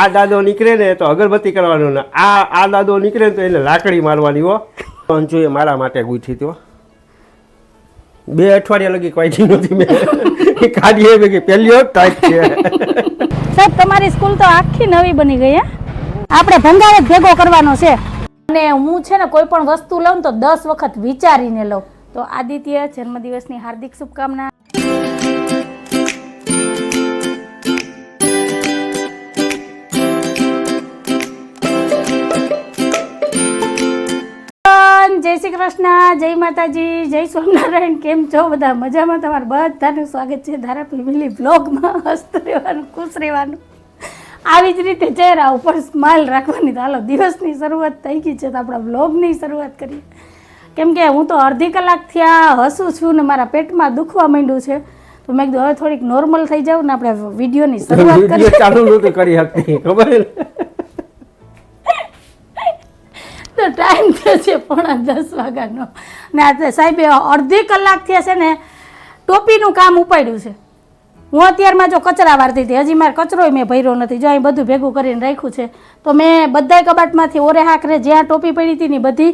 આ દાદો નીકળે ને તો અગરબત્તી કરવાનો ને આ આ દાદો નીકળે ને તો એને લાકડી મારવાની હો. પંચુએ મારા માટે ગૂંથી તો બે અઠવાડિયા લગી કોઈ નથી મેં. કાઢી એવી કે પહેલી ટાઈપ છે. સાહેબ તમારી સ્કૂલ તો આખી નવી બની ગઈ હે? આપણે ભંગાર જ ભેગો કરવાનો છે. અને હું છે ને કોઈ પણ વસ્તુ લઉં તો દસ વખત વિચારીને લઉં. તો આદિત્ય જન્મદિવસની હાર્દિક શુભકામના. જય શ્રી કૃષ્ણ જય માતાજી જય સ્વામિનારાયણ કેમ છો બધા? મજામાં તમારું? બધાનું સ્વાગત છે ધારા ફેમિલી બ્લોગમાં હસતું રહેવાનું ખુશ રહેવાનું. આવી જ રીતે ચહેરા ઉપર સ્માઇલ રાખવાની તો હાલો દિવસની શરૂઆત થઈ ગઈ છે તો આપણા બ્લોગની શરૂઆત કરીએ. કેમ કે હું તો અડધી કલાક થયા હસું છું ને મારા પેટમાં દુખવા માંડ્યું છે. તો મેં કીધું હવે થોડીક નોર્મલ થઈ જાવ ને આપણે વિડીયોની શરૂઆત કરીએ. ચાલુ કરી શકતી ખબર? તો ટાઈમ થયો છે પોણા દસ વાગ્યાનો. ને આજે સાહેબે અડધી કલાક થયા છે ને, ટોપીનું કામ ઉપાડ્યું છે. હું અત્યારમાં જો કચરા વારતી હતી, હજી મારે કચરોય મેં ભર્યો નથી. જો અહીં બધું ભેગું કરીને રાખ્યું છે, તો મેં બધાય કબાટમાંથી ઓરે હાકરે જ્યાં ટોપી પડી હતી ને બધી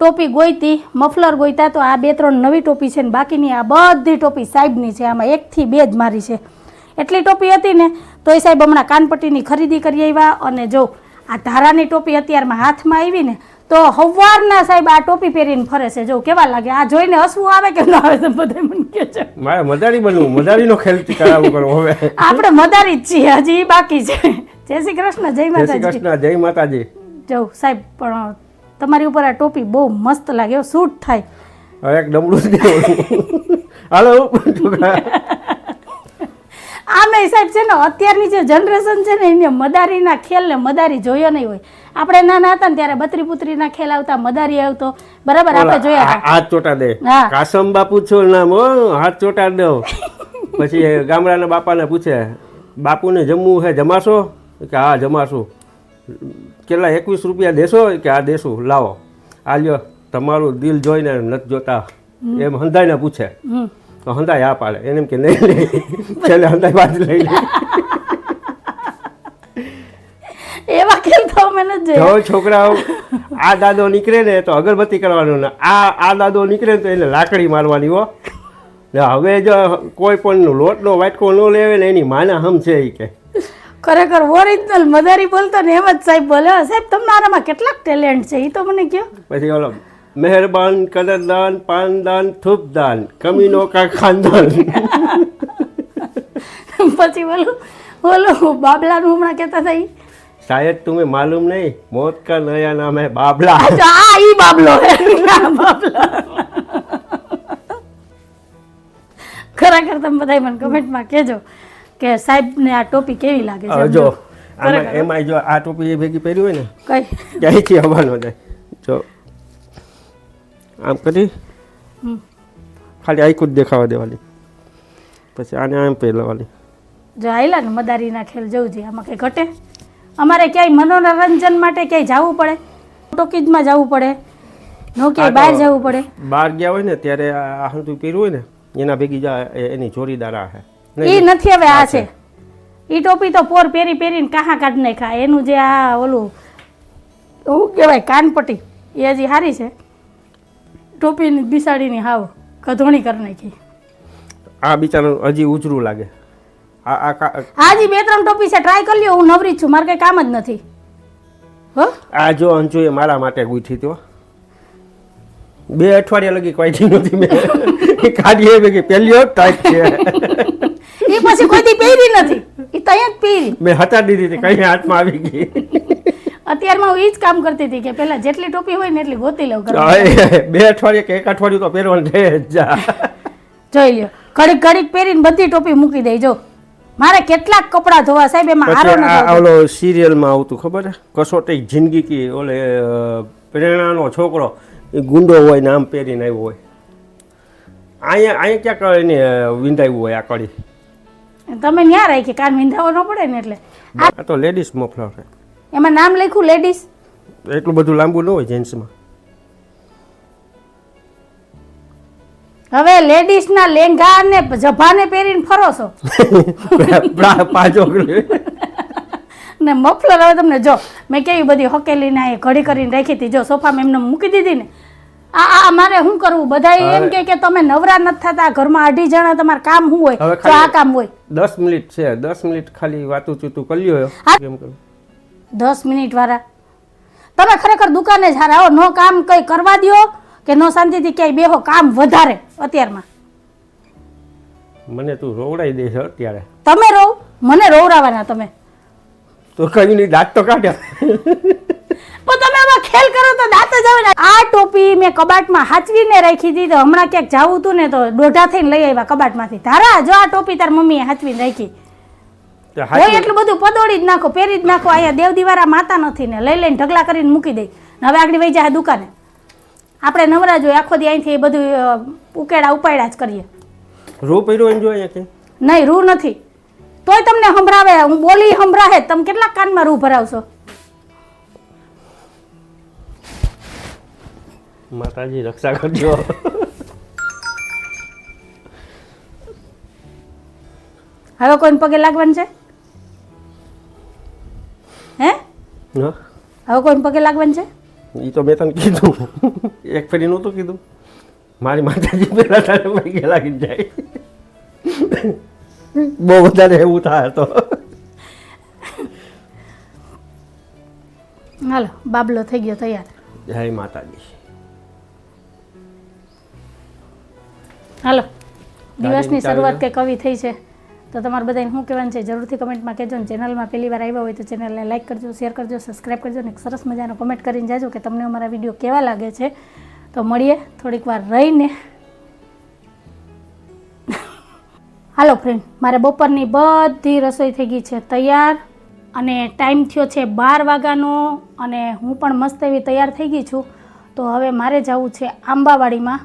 ટોપી ગોઈતી, મફલર ગોઈતા, તો આ બે ત્રણ નવી ટોપી છે ને બાકીની આ બધી ટોપી સાહેબની છે. આમાં એકથી બે જ મારી છે. એટલી ટોપી હતી ને તો એ સાહેબ હમણાં કાનપટ્ટીની ખરીદી કરી આવ્યા અને જો આ ધારાની ટોપી અત્યારમાં હાથમાં આવી ને તો હવારના સાહેબ આ ટોપી પહેરીને ફરે છે. જો કેવા લાગે? આ જોઈને હસવું આવે કે ન આવે તો બધા મને કે છે. મારે મદારી બનવું મદારીનો ખેલ કરાવવું કરો હવે. આપણે મદારી જ છીએ હજી બાકી છે. જય શ્રી કૃષ્ણ જય જય શ્રી માતાજી. કૃષ્ણ જય માતાજી. જો સાહેબ પણ તમારી ઉપર આ ટોપી બહુ મસ્ત લાગે સૂટ થાય. એક ડમડું હાલો આમે સાહેબ છે ને અત્યારની જે જનરેશન છે ને એને મદારીના ખેલ ને મદારી જોયો નહીં હોય. આપણે નાના હતા ને ત્યારે બત્રી પુત્રીના ખેલ આવતા મદારી આવતો. બરાબર આપણે જોયા હાથ ચોટા દે. કાસમ બાપુ છો નામ હો હાથ ચોટા દો. પછી ગામડાના બાપાને પૂછે બાપુને જમવું છે જમાશો? કે હા જમાશું. કેટલા એકવીસ રૂપિયા દેશો? કે આ દેશું લાવો. આ લ્યો તમારું દિલ જોઈને નથી જોતા. એમ હંધાઈને પૂછે. તો હંધાઈ આ પાડે એને એમ કે નહીં લે છેલ્લે હંધાઈ બાજુ લઈ લે. એવા કેમ તો મને જો છોકરાઓ આ દાદો નીકળે ને તો અગરબત્તી કરવાનું ને. આ આ દાદો નીકળે ને તો એને લાકડી મારવાની હો. ને હવે જો કોઈ પણ લોટનો વાટકો ન લેવે ને એની માના હમ છે એ કે. ખરેખર ઓરિજિનલ મદારી બોલતો ને એમ જ સાહેબ બોલે. સાહેબ તમારામાં કેટલાક ટેલેન્ટ છે? એ તો મને કહો. પછી ઓલો મહેરબાન કદરદાન પાનદાન થૂપદાન કમીનો કા ખાનદાન પછી બોલો બોલો બાબલાનું હમણાં કેતા થઈ શાયદ તુમે માલુમ નહીં. મોત કા નયા નામ હે બાબલા આ ઈ બાબલો હે. બાબલા. ખરેખર તમે બધાય મને કમેન્ટમાં કેજો કે સાહેબ ને આ ટોપી કેવી લાગે છે જો એમાં જો આ ટોપી ભેગી પહેરી હોય ને કઈ? ક્યાંયથી હવાનો જો આમ કરી ખાલી આઈકું જ દેખાવા દેવાની. પછી આને આમ પહેરવાની. જો આયલા ને મદારીના ખેલ જવું છે આમાં કંઈ ઘટે? અમારે ક્યાંય મનોરંજન માટે ક્યાંય જવું પડે? ટોકીજમાં જવું પડે? નો ક્યાંય બહાર જવું પડે? બહાર ગયા હોય ને ત્યારે આ હંધું પહેર્યું હોય ને એના ભેગી જા એની જોડીદાર આ છે. એ નથી હવે આ છે. એ ટોપી તો પોર પહેરી પહેરીને કાહા કાઢ નાખ્યા. એનું જે આ ઓલું શું કહેવાય કાનપટ્ટી એ હજી સારી છે. ટોપીની બિસાડીની હાવ કધોણી કરી નાખી. આ બિચારું હજી ઉજરું લાગે. આ આ કા- હાજી બે ત્રણ ટોપી છે ટ્રાય કરી લ્યો હું નવરી જ છું મારે કઈ કામ જ નથી. હો? આ જો અંજુએ મારા માટે ગૂંથી તો બે અઠવાડિયા લગી કોઈ નથી મેં. કાઢી એવી કે પહેલી ટાઈટ છે. એ પછી કોઈ દી પહેરી નથી. એ તો અહીંયા જ પહેરી. મેં હટાડી દીધી કઈ હાથમાં આવી ગઈ. અત્યારમાં હું એ જ કામ કરતી હતી કે પહેલા જેટલી ટોપી હોય ને એટલી ગોતી લઉં. બે અઠવાડિયે કે એક અઠવાડિયું તો પહેરવાનું છે જોઈ લ્યો ઘડીક ઘડીક પહેરીને બધી ટોપી મૂકી દઈ જો. મારે કેટલાક કપડાં ધોવા સાહેબ એમાં હારો પછી ન આ ઓલો સિરિયલમાં આવતું ખબર છે? કસોટી જિંદગી કી ઓલે પ્રેરણાનો છોકરો એ ગુંડો હોય ને આમ પહેરીને આવ્યો હોય. અહીંયા અહીંયા ક્યાંક એને અ, વિંધાવ્યું હોય આ કડી. તમે ન્યા રાખી કાન વિંધાવો ન પડે ને એટલે. આ તો લેડીઝ મફલર છે. એમાં નામ લખ્યું લેડીઝ એટલું બધું લાંબુ ન હોય જેન્ટ્સમાં હવે લેડીઝ ના લેંગા ને જભાને પહેરીને ફરો છો. પાછો ને મફલર હવે તમને જો મેં કેવી બધી હકેલીને આ ઘડી કરીને રાખી હતી. જો સોફામાં એમને મૂકી દીધી ને આ આ મારે શું કરવું? બધા એમ કે કે તમે નવરા નથી થતા ઘરમાં અઢી જણા તમારે કામ શું હોય? તો આ કામ હોય. દસ મિનિટ છે દસ મિનિટ ખાલી વાતું ચૂતું કરી લ્યો. કેમ કરું. દસ મિનિટ વાળા. તમે ખરેખર દુકાને જ હારા હો નો કામ કંઈ કરવા દ્યો કે નો શાંતિથી ક્યાંય બેહો કામ વધારે અત્યારમાં. મને તું રોવડાઈ દે છે અત્યારે. તમે રોવ મને રોવરાવાના તમે. તો કયું નહીં દાંત તો કાઢ્યા પણ તમે આમાં ખેલ કરો તો દાંત જ આવે ને. આ ટોપી મેં કબાટમાં હાચવીને રાખી હતી તો હમણાં ક્યાંક જાવું હતું ને તો દોઢા થઈને લઈ આવ્યા કબાટમાંથી. ધારા જો આ ટોપી તાર મમ્મીએ હાચવીને રાખી. હોય એટલું બધું પદોડી જ નાખો પહેરી જ નાખો અહીંયા દેવદીવારા માતા નથી ને લઈ લઈને ઢગલા કરીને મૂકી દઈ હવે આગળ વહી જાય દુકાને. આપણે નવરા જોઈએ આખો દી અહીંથી એ બધું ઉકેડા ઉપાડ્યા જ કરીએ. રૂ પડ્યો એમ જો કે? નહીં રૂ નથી. તોય તમને સંભળાવે હું બોલી સંભળાવે તમે કેટલા કાનમાં રૂ ભરાવશો? માતાજી રક્ષા કરજો. હવે કોઈને પગે લાગવાનું છે? હવે કોઈ પગે લાગવાનું છે? એ તો મેં તને કીધું. એક ફેરી નહોતું કીધું. મારી માતાજી પહેલાં તારે પગે લાગી જાય. બહુ વધારે એવું થાય તો. હાલો બાબલો થઈ ગયો તૈયાર. જય માતાજી. હાલો દિવસની શરૂઆત કે કવિ થઈ છે? તો તમારે બધાને શું કહેવાનું છે? જરૂરથી કમેન્ટમાં કહેજો ને ચેનલમાં પહેલી વાર આવ્યા હોય તો ચેનલને લાઈક કરજો, શેર કરજો સબસ્ક્રાઈબ કરજો ને સરસ મજાનો કમેન્ટ કરીને જાજો કે તમને અમારા વીડિયો કેવા લાગે છે. તો મળીએ થોડીક વાર રહીને. હાલો ફ્રેન્ડ મારે બપોરની બધી રસોઈ થઈ ગઈ છે તૈયાર અને ટાઈમ થયો છે બાર વાગ્યાનો અને હું પણ મસ્ત એવી તૈયાર થઈ ગઈ છું. તો હવે મારે જવું છે આંબાવાડીમાં.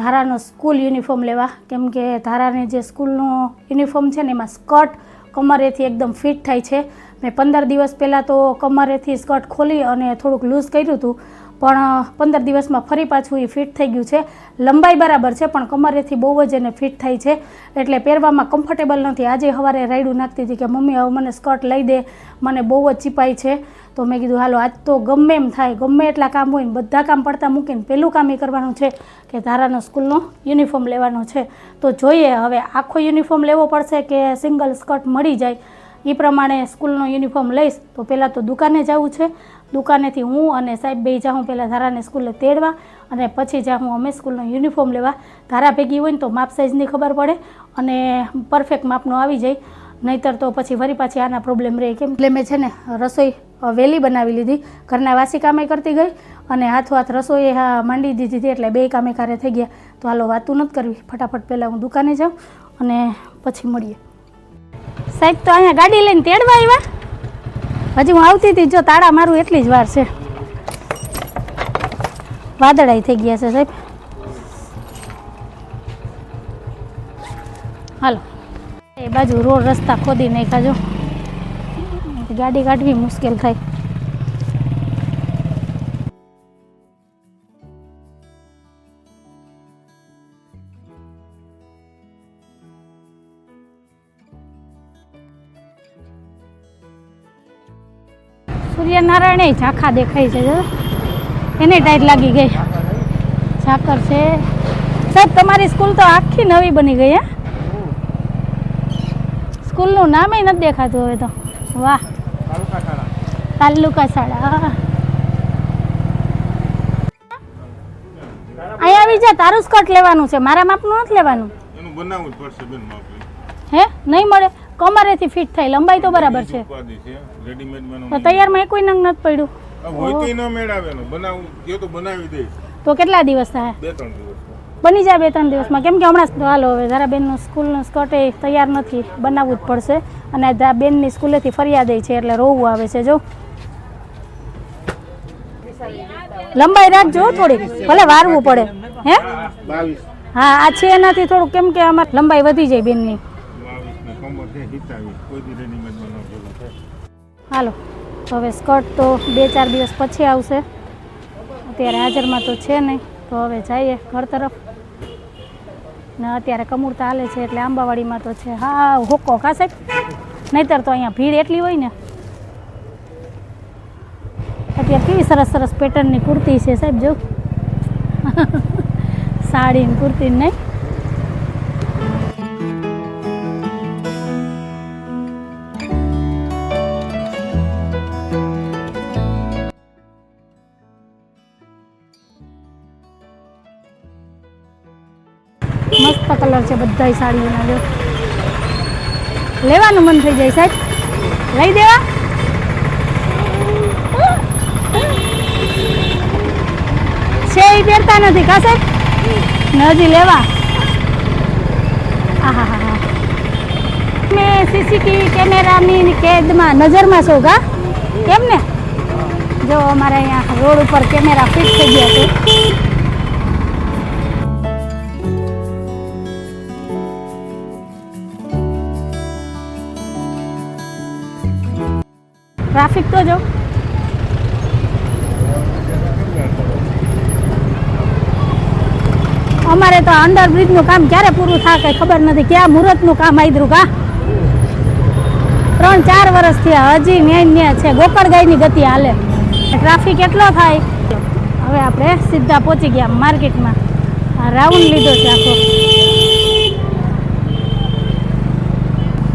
ધારાનો સ્કૂલ યુનિફોર્મ લેવા. કેમ કે ધારાને જે સ્કૂલનો યુનિફોર્મ છે ને, એમાં સ્કર્ટ કમરેથી એકદમ ફિટ થાય છે. મેં પંદર દિવસ પહેલાં તો કમરેથી સ્કર્ટ ખોલી અને થોડુંક લૂઝ કર્યું હતું. પણ પંદર દિવસમાં ફરી પાછું એ ફિટ થઈ ગયું છે. લંબાઈ બરાબર છે, પણ કમરેથી બહુ જ એને ફિટ થાય છે. એટલે પહેરવામાં કમ્ફર્ટેબલ નથી. આજે સવારે રાયડું નાખતી હતી કે, મમ્મી, હવે મને સ્કર્ટ લઈ દે. મને બહુ જ ચીપાય છે. તો મેં કીધું, હાલો, આજ તો ગમે એમ થાય, ગમે એટલા કામ હોય ને બધા કામ પડતા મૂકીને પહેલું કામ એ કરવાનું છે કે ધારાનો સ્કૂલનો યુનિફોર્મ લેવાનો છે. તો જોઈએ, હવે આખો યુનિફોર્મ લેવો પડશે કે સિંગલ સ્કર્ટ મળી જાય એ પ્રમાણે સ્કૂલનો યુનિફોર્મ લઈશ. તો પહેલાં તો દુકાને જવું છે. દુકાનેથી હું અને સાહેબ બે જાઉં પહેલાં ધારાને સ્કૂલે તેડવા અને પછી જાઉં અમે સ્કૂલનો યુનિફોર્મ લેવા. ધારા ભેગી હોય ને તો માપ સાઇઝની ખબર પડે અને પરફેક્ટ માપનો આવી જાય. નહીતર તો પછી ફરી પાછી આના પ્રોબ્લેમ રહે. કેમ? એટલે મેં છે ને રસોઈ અ, વહેલી બનાવી લીધી. ઘરના વાસી કામે કરતી ગઈ અને હાથો હાથ રસોઈ હા માંડી દીધી હતી એટલે બે કામે કારે થઈ ગયા. તો હાલો વાતું નથી કરવી. ફટાફટ પહેલાં હું દુકાને જાઉં અને પછી મળીએ. સાહેબ તો અહીંયા ગાડી લઈને તેડવા આવ્યા? હજી હું આવતી હતી જો તાળા મારું એટલી જ વાર છે. વાદળાઈ થઈ ગયા છે સાહેબ. હાલો. એ બાજુ રોડ રસ્તા ખોદી નાખ્યા જો. ગાડી કાઢવી મુશ્કેલ થાય. સૂર્યનારાયણ એ ઝાંખા દેખાય છે એને ટાઈટ લાગી ગઈ. ઝાકર છે. સાહેબ તમારી સ્કૂલ તો આખી નવી બની ગઈ હે? સ્કૂલનું નામે નથી દેખાતું હવે તો. વાહ. તાલુકા શાળા અહીંયા આવી જા તારું સ્કર્ટ લેવાનું છે. મારા માપનું નથી લેવાનું. એનું બનાવવું જ પડશે બેન માપ. હે? નહીં મળે? કમરેથી ફિટ થાય. લંબાઈ તો બરાબર છે. તો તૈયારમાં કોઈ નંગ નથી પડ્યું. હોય તો ન મેળાવેનો. બનાવું કે તો બનાવી દે તો કેટલા દિવસ થાય? બે ત્રણ દિવસ. બની જાય બે ત્રણ દિવસમાં. કેમ કે હમણાં હાલો હવે ધારા બેનનું સ્કૂલનું સ્કર્ટ એ તૈયાર નથી. બનાવવું જ પડશે. અને બેનની સ્કૂલેથી ફરિયાદ છે એટલે રોવું આવે છે. જો લંબાઈ રાખજો થોડીક. ભલે વારવું પડે. હે? હા આ છે એનાથી થોડું કેમ કે અમારે લંબાઈ વધી જાય બેનની. હાલો. હવે સ્કર્ટ તો બે ચાર દિવસ પછી આવશે. અત્યારે હાજરમાં તો છે નહીં. તો હવે જઈએ ઘર તરફ. ને અત્યારે કમૂરતા હાલે છે એટલે આંબાવાડીમાં તો છે. હા હોકો કા સાહેબ નહીતર તો અહીંયા ભીડ એટલી હોય ને. કેવી સરસ સરસ પેટર્નની કુર્તી છે સાહેબ, જો. સાડી ને કુર્તી નહીં. મસ્ત કલર છે બધાય સાડીઓના, જો. લેવાનું મન થઈ જાય સાહેબ. લઈ દેવા? એ પહેરતા નથી કા સાહેબ ને હજી લેવા. મેં સીસીટીવી કેમેરાની કેદમાં નજરમાં છું, ગા? કેમ ને? જો, અમારે અહીંયા રોડ ઉપર કેમેરા ફિટ થઈ ગયા છે. ટ્રાફિક તો જો. અમારે તો અંડરબ્રિજનું કામ ક્યારે પૂરું થાય કઈ ખબર નથી. ક્યાં મુહૂર્તનું કામ આદરું કા? ત્રણ, ચાર વર્ષ થયા. હજી મેન છે. ગોકળગાયની ગતિ હાલે. ટ્રાફિક એટલો થાય. હવે આપણે સીધા પહોંચી ગયા માર્કેટમાં. રાઉન્ડ લીધો છે આખો.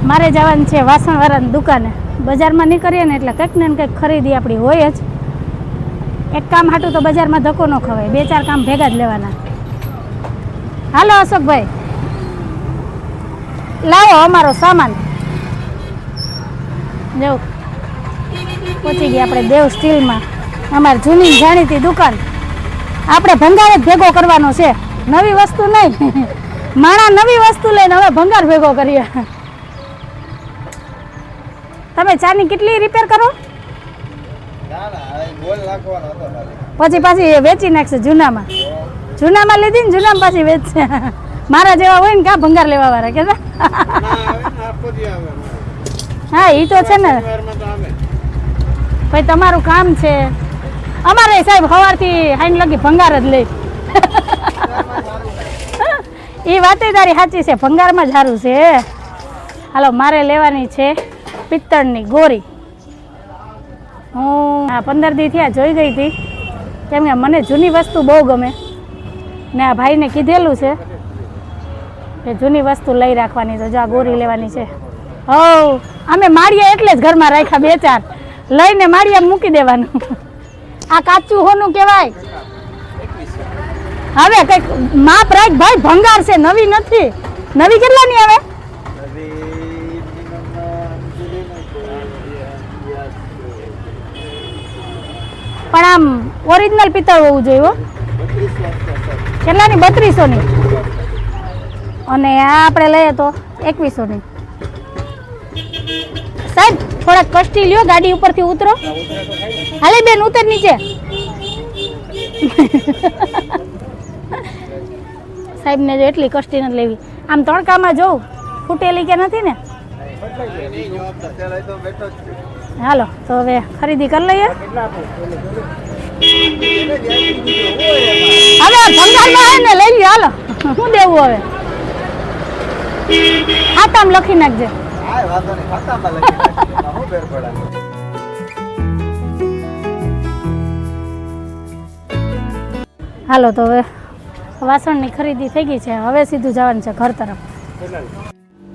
મારે જવાનું છે વાસણવાળાની દુકાને. બજારમાં નીકળીએ ને એટલે કંઈક ને કંઈક ખરીદી આપણી હોય જ. એક કામ હાટું તો બજારમાં ધક્કો ન ખવાય. બે, ચાર કામ ભેગા જ લેવાના. હાલો અશોકભાઈ. લાવો અમારો સામાન. જો. પહોંચી ગયા આપણે દેવ સ્ટીલમાં. અમારી જૂની જાણીતી દુકાન. આપણે ભંગાર જ ભેગો કરવાનો છે. નવી વસ્તુ નહીં. માણા નવી વસ્તુ લઈને હવે ભંગાર ભેગો કરીએ. તમે ચાની કેટલી રિપેર કરો? પછી પાછી એ વેચી નાખશે જૂનામાં. જૂનામાં લીધી ને જૂનામાં પાછી વેચશે મારા જેવા હોય ને ક્યાં ભંગાર લેવા વાળા કે હા એ તો છે ને. ભાઈ, તમારું કામ છે. અમારે સાહેબ સવારથી હાઈન લગી ભંગાર જ લઈ. એ વાતે તારી સાચી છે, ભંગારમાં જ સારું છે. હાલો, મારે લેવાની છે પિત્તળની ગોરી. હું આ પંદર દી થયા જોઈ ગઈ હતી. કેમ કે મને જૂની વસ્તુ બહુ ગમે. ને આ ભાઈને કીધેલું છે કે જૂની વસ્તુ લઈ રાખવાની તો જો આ ગોરી લેવાની છે. હો અમે માળીએ એટલે જ ઘરમાં રાખ્યા બે ચાર. લઈને માળીએ મૂકી દેવાનું. આ કાચું હોનું કહેવાય. હવે કંઈક માપ રાખ, ભાઈ, ભંગાર છે, નવી નથી. નવી કેટલાની આવે પણ આમ ઓરિજિનલ પિત્તળ હોવું જોઈએ કેટલાની? બત્રીસોની. અને આ આપણે લઈએ તો એકવીસોની. સાહેબ, થોડાક કષ્ટી લ્યો, ગાડી ઉપરથી ઉતરો. હાલે બેન, ઉતર નીચે. સાહેબને જો એટલી કષ્ટી નથી લેવી. આમ તડકામાં જોઉં, ફૂટેલી કે નથી ને? હાલો, તો હવે ખરીદી કરી લઈએ. હવે ભંગારમાં આવે ને લઈ લ્યો હાલો. શું દેવું હવે? ખાતામ લખી નાખજે. હાલો તો હવે વાસણની ખરીદી થઈ ગઈ છે. હવે સીધું જવાનું છે ઘર તરફ.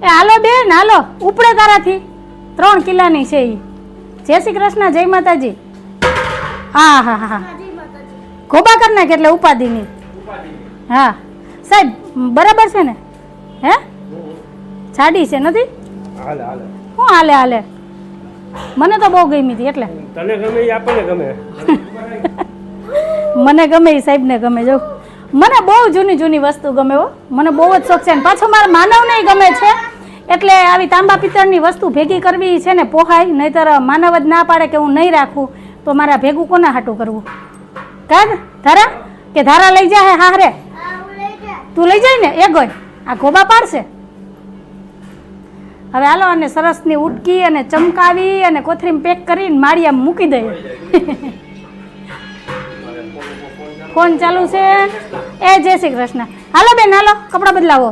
એ હાલો બેન હાલો. ઉપડે તારાથી. ત્રણ કિલ્લાની છે એ જય શ્રી કૃષ્ણ જય માતાજી. હા હા હા હા. ગોબા કર નાખ એટલે ઉપાધિની. હા. સાહેબ બરાબર છે ને? હે? છાડી છે નથી? હાલે હાલે. શું હાલે હાલે? મને તો બહુ ગમી હતી એટલે. તને ગમે આપણને ગમે? મને ગમે એ સાહેબને ગમે જો. મને બહુ જૂની જૂની વસ્તુ ગમે હો. મને બહુ જ શોખ છે અને પાછો મારા માનવને ગમે છે. એટલે આવી તાંબા પિત્તળની વસ્તુ ભેગી કરવી છે ને પોહાય. નહીતર માનવ જ ના પાડે કે હું નહીં રાખું. તો મારા ભેગું કોને હાટું કરવું? કાદ ધારા? કે ધારા લઈ જા હે હારે તું લઈ જાય ને, એ ગોય. આ ગોબા પાડશે. હવે હાલો, અને સરસની ઉટકી અને ચમકાવી અને કોથરીમ પેક કરીને માળિયામાં મૂકી દઈએ. ફોન ચાલુ છે. એ જય શ્રી કૃષ્ણ. હાલો બેન, હાલો, કપડાં બદલાવો.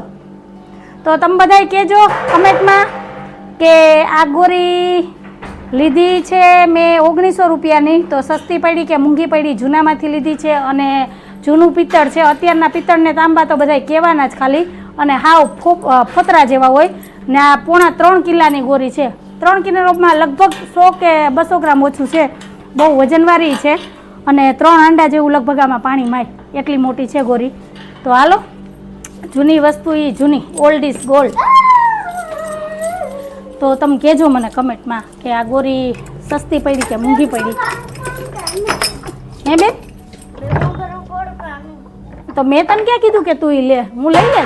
તો તમે બધાય કહેજો કમેન્ટમાં કે આ ગોરી લીધી છે મેં ઓગણીસો રૂપિયાની, તો સસ્તી પડી કે મૂંઘી પડી જૂનામાંથી લીધી છે અને જૂનું પિત્તળ છે. અત્યારના પિત્તળને તાંબા તો બધા કહેવાના જ ખાલી. અને હાવ ફોતરા જેવા હોય. ને આ પોણા ત્રણ કિલ્લાની ગોરી છે. ત્રણ કિલોમાં લગભગ સો કે બસો ગ્રામ ઓછું છે. બહુ વજનવાળી છે. અને ત્રણ અંડા જેવું લગભગ આમાં પાણી માય. એટલી મોટી છે ગોરી. તો હાલો, જૂની વસ્તુ એ જૂની ઓલ્ડ ઇઝ ગોલ્ડ તો તમે કહેજો મને કમેન્ટમાં કે આ ગોરી સસ્તી પડી કે મોંઘી પડી? હે બેન? તો મેં તને ક્યાં કીધું કે તું લે? હું લઈ લે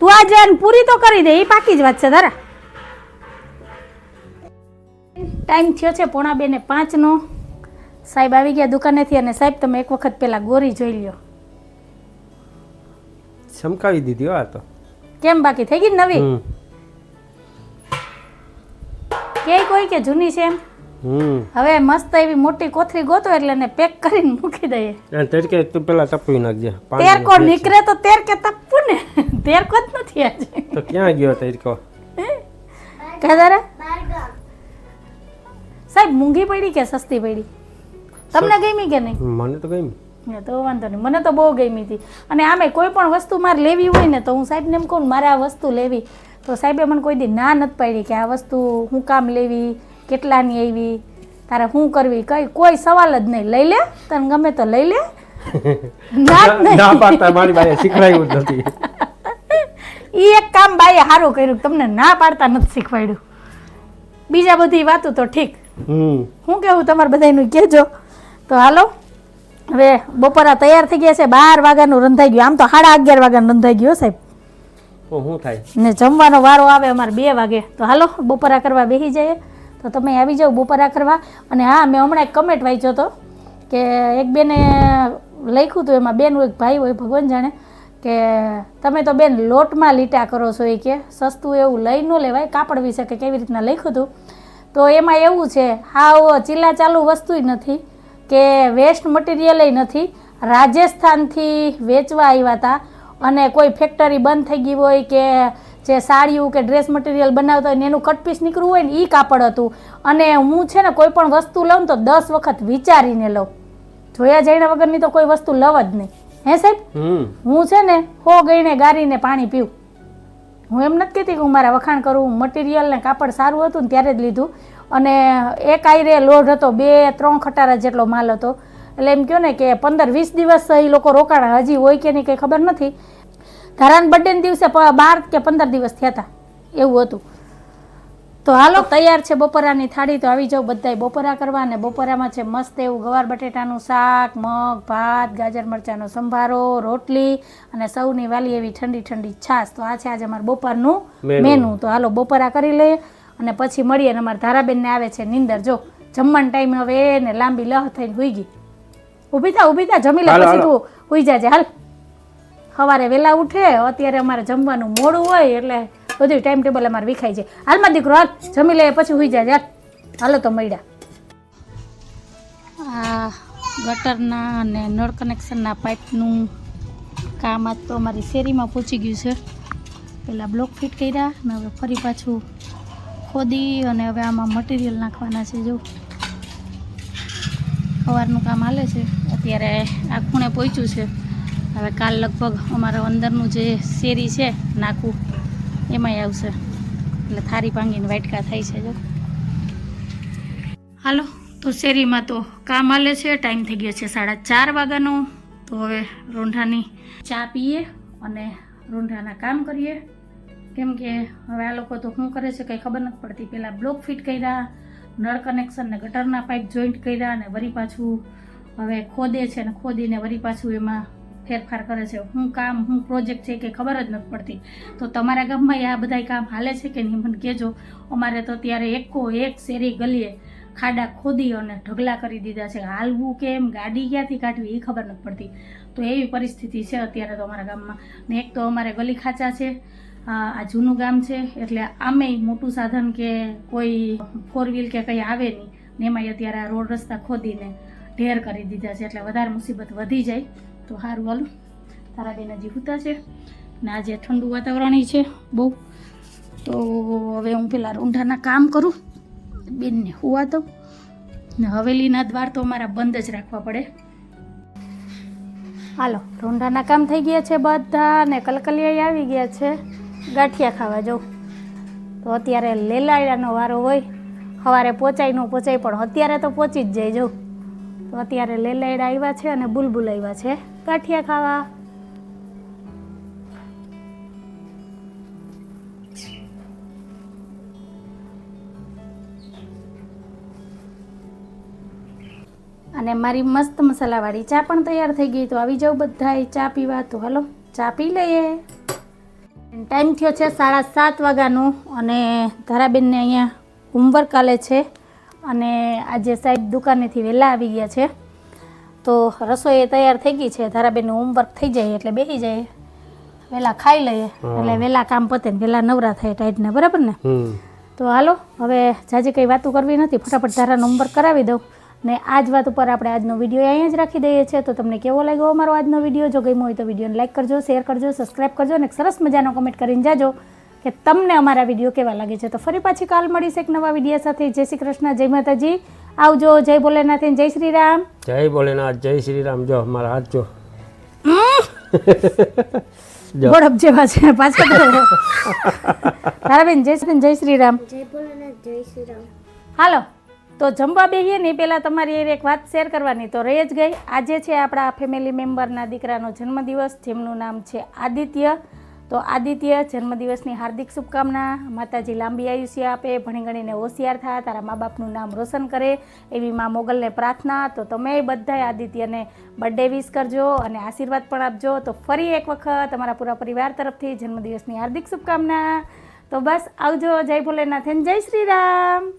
તું આ જાન પૂરી તો કરી દે એ પાકી જ વાત છે તારા ટાઈમ થયો છે પોણા બે ને પાંચનો. સાહેબ આવી ગયા દુકાનેથી અને સાહેબ તમે એક વખત પેલા ગોરી જોઈ લ્યો. ચમકાવી દીધી આ તો. કેમ બાકી? થઈ ગઈ નવી? કે કોઈ કે જૂની છે એમ? હવે મસ્ત એવી મોટી કોથરી ગોતો એટલે એને પેક કરીને મૂકી દઈએ. અને તડકે તું પેલા તપવી નાખજે. તેરકો. નીકળે તો તેરકે તપવું ને? તેરકો જ નથી આજે. તો ક્યાં ગયો તડકો કદારે સાહેબ મૂંઘી પડી કે સસ્તી પડી? તમને ગમી કે નહીં? મને તો ગમી. ને તો વાંધો નહીં. મને તો બહુ ગમી હતી. અને આમે કોઈ પણ વસ્તુ મારે લેવી હોય ને તો હું સાહેબને એમ કહું મારે આ વસ્તુ લેવી. તો સાહેબે મને કોઈ દી ના નથી પાડી કે આ વસ્તુ હું કામ લેવી કેટલાની આવી તારે શું કરવી કઈ કોઈ સવાલ જ નહીં. લઈ લે તને ગમે તો લઈ લે. ના જ નહીં. ના પાડતા મારી બાએ શીખડાયું જ નથી. ઈ એક કામ બાઈ સારું કર્યું તમને ના પાડતા નથી શીખવાડ્યું. બીજા બધી વાતો તો ઠીક. હું કેવું તમારે બધાનું કહેજો. તો હાલો હવે બપોરા તૈયાર થઈ ગયા છે બાર વાગ્યાનું રંધાઈ ગયું. આમ તો સાડા અગિયાર વાગ્યાનું રંધાઈ ગયું સાહેબ. તો શું થાય? ને જમવાનો વારો આવે અમારે બે વાગે. તો હાલો, બપોરા કરવા બેસી જઈએ. તો તમે આવી જાઓ બપોરા કરવા. અને હા, મેં હમણાં એક કમેન્ટ વાંચ્યો હતો કે એક બેને લખ્યું હતું, એમાં બેન એક ભાઈ હોય, ભગવાન જાણે, કે તમે તો બેન લોટમાં લીટા કરો છો એ કે, સસ્તું એવું લઈ ન લેવાય, કાપડ વિશે કે કેવી રીતના લખ્યું હતું. તો એમાં એવું છે હાવ ચીલા ચાલુ વસ્તુ નથી, કે વેસ્ટ મટીરિયલ નથી. રાજસ્થાનથી વેચવા આવ્યા હતા. અને કોઈ ફેક્ટરી બંધ થઈ ગઈ હોય કે જે સાડીઓ કે ડ્રેસ મટીરિયલ બનાવતા હોય ને એનું કટપીસ નીકળવું હોય ને એ કાપડ હતું. અને હું છે ને કોઈ પણ વસ્તુ લઉં ને તો દસ વખત વિચારીને લઉં. જોયા જાણ્યા વગરની તો કોઈ વસ્તુ લવ જ નહીં. હે સાહેબ? હું છે ને હો ગઈને ગારીને પાણી પીવું હું એમ નથી કહેતી કે હું મારા વખાણ કરું મટીરિયલ ને કાપડ સારું હતું ને ત્યારે જ લીધું. અને એક આયરે લોડ હતો બે ત્રણ ખટારા જેટલો માલ હતો. એટલે એમ કહો ને કે પંદર વીસ દિવસ એ લોકો રોકાણ હજી હોય કે નહીં કંઈ ખબર નથી. ધારાન બર્થડેના દિવસે બાર કે પંદર દિવસ થયા હતા એવું હતું. તો હાલો તૈયાર છે બપોરાની થાળી તો આવી જાઓ બધાય બપોરા કરવા અને બપોરામાં છે મસ્ત એવું ગવાર બટેટાનું શાક મગ ભાત ગાજર મરચાંનો સંભારો રોટલી અને સૌની વાલી એવી ઠંડી ઠંડી છાશ. તો આ છે આજે અમારું બપોરનું મેનુ. મેનુ. તો હાલો બપોરા કરી લઈએ અને પછી મળીએ. અને અમારા ધારાબેનને આવે છે નીંદર. જો જમવાનું ટાઈમ હવે ને લાંબી લહ થઈને હોઈ ગઈ. ઊભી થા ઊભી થા જમી લે હાલો, પછી હાલો. તું ઉઈ જાજે. હાલ. સવારે વહેલા ઉઠે અત્યારે અમારે જમવાનું મોડું હોય એટલે બધું ટાઈમ ટેબલ અમારે વિખાય છે હાલમાં દીકરો હાલ જમી લે પછી ઉઈ જાય હાલ. હાલો તો મળ્યા. આ ગટરના અને નળ કનેક્શનના પાઇપનું કામ આજ તો અમારી શેરીમાં પહોંચી ગયું છે. પહેલાં બ્લોક ફિટ કર્યા અને હવે ફરી પાછું ખોદી અને હવે આમાં મટીરિયલ નાખવાના છે જો. સવારનું કામ હાલે છે. અત્યારે આ ખૂણે પહોંચ્યું છે. હવે કાલ લગભગ અમારા અંદરનું જે શેરી છે નાખું એમાંય આવશે. એટલે થારી ભાંગીને વાટકા થાય છે જો. હાલો, તો શેરીમાં તો કામ હાલે છે. ટાઈમ થઈ ગયો છે સાડા ચાર વાગ્યાનો. તો હવે રૂંઢાની ચા પીએ અને રૂંઢાના કામ કરીએ. કેમ કે હવે આ લોકો તો શું કરે છે કંઈ ખબર નથી પડતી. પહેલાં બ્લોક ફિટ કર્યા નળ કનેક્શન ને ગટરના પાઇપ જોઈન્ટ કર્યા અને વળી પાછું હવે ખોદે છે ને ખોદીને વરી પાછું એમાં ફેરફાર કરે છે. શું કામ, હું પ્રોજેક્ટ છે કે ખબર જ નથી પડતી. તો તમારા ગામમાં આ બધા કામ હાલે છે કે નહીં? મને કહેજો. અમારે તો ત્યારે એકો એક શેરી ગલીએ ખાડા ખોદી અને ઢગલા કરી દીધા છે. હાલવું કેમ ગાડી ક્યાંથી કાઢવી એ ખબર નથી પડતી. તો એવી પરિસ્થિતિ છે અત્યારે તો અમારા ગામમાં. ને એક તો અમારે ગલી ખાચા છે. આ જૂનું ગામ છે, એટલે આમેય મોટું સાધન કે કોઈ ફોર વ્હીલ કે કંઈ આવે નહીં, ને એમાંય અત્યારે આ રોડ રસ્તા ખોદીને ઢેર કરી દીધા છે, એટલે વધારે મુસીબત વધી જાય. તો સારું હાલ. તારા બેન હજી હૂતા છે, ને આજે ઠંડુ વાતાવરણ છે, બહુ. તો હવે હું પેલા રૂંઢાના કામ કરું, બેનને હુવા તો ને હવેલીના દ્વાર તો અમારા બંધ જ રાખવા પડે. હાલો, રૂંઢાના કામ થઈ ગયા છે બધા, ને કલકલિયા આવી ગયા છે. ગાંઠિયા ખાવા જાઉં. તો અત્યારે લેલાયડાનો વારો હોય. સવારે પહોંચાય ન પહોંચાય પણ અત્યારે તો પહોંચી જ જાય જાઉં તો અત્યારે લેલાયડા આવ્યા છે અને બુલબુલ આવ્યા છે. ગાંઠિયા ખાવા. અને મારી મસ્ત મસાલાવાળી ચા પણ તૈયાર થઈ ગઈ. તો આવી જાઉં બધાય ચા પીવા. તો હાલો, ચા પી લઈએ. ટાઈમ થયો છે સાડા સાત વાગ્યાનો અને ધારાબેનને અહીંયા હોમવર્ક આલે છે અને આજે સાહેબ દુકાનેથી વહેલા આવી ગયા છે. તો રસોઈ તૈયાર થઈ ગઈ છે. ધારાબેનનું હોમવર્ક થઈ જાય એટલે બેસી જાય. વહેલા ખાઈ લઈએ. એટલે વહેલા કામ પતે ને વહેલા નવરા થાય ટાઈટને બરાબર ને? તો હાલો હવે જાજે કંઈ વાતું કરવી નથી ફટાફટ ધારાનો હોમવર્ક કરાવી દઉં. ને આ જ વાત ઉપર આપણે આજનો વીડિયો અહીંયા જ રાખી દઈએ છીએ. તો તમને કેવો લાગ્યો અમારો આજનો વીડિયો જો ગમ્યો હોય તો વિડીયોને લાઈક કરજો શેર કરજો સબસ્ક્રાઈબ કરજો અને સરસ મજાનો કમેન્ટ કરીને જાજો કે તમને અમારા વીડિયો કેવા લાગે છે. તો ફરી પાછી કાલ મળીશ એક નવા વીડિયો સાથે. જય શ્રી કૃષ્ણ જય માતાજી. આવજો જય ભોલેનાથ જય શ્રી રામ. જય ભોલેનાથ જય શ્રી રામ. જો મારા હાથ જો. ગોળપ જેવા છે પાછા તો. તારાબેન જય શ્રી રામ. જય શ્રી રામ. હાલો. તો જમવા બેહીએ ને પહેલાં તમારી એક વાત શેર કરવાની. તો રહી જ ગઈ. આજે છે આપણા ફેમિલી મેમ્બરના દીકરાનો જન્મદિવસ, જેમનું નામ છે આદિત્ય. તો આદિત્ય જન્મદિવસની હાર્દિક શુભકામના. માતાજી લાંબી આયુષ્ય આપે ભણી ગણીને હોશિયાર થા, તારા મા બાપનું નામ રોશન કરે, એવી મા મોગલને પ્રાર્થના. તો તમે બધાય આદિત્યને બર્થડે વિશ કરજો અને આશીર્વાદ પણ આપજો. તો ફરી એક વખત તમારા પૂરા પરિવાર તરફથી જન્મદિવસની હાર્દિક શુભકામના. તો બસ આવજો. જય ભોલેનાથ જય શ્રી રામ.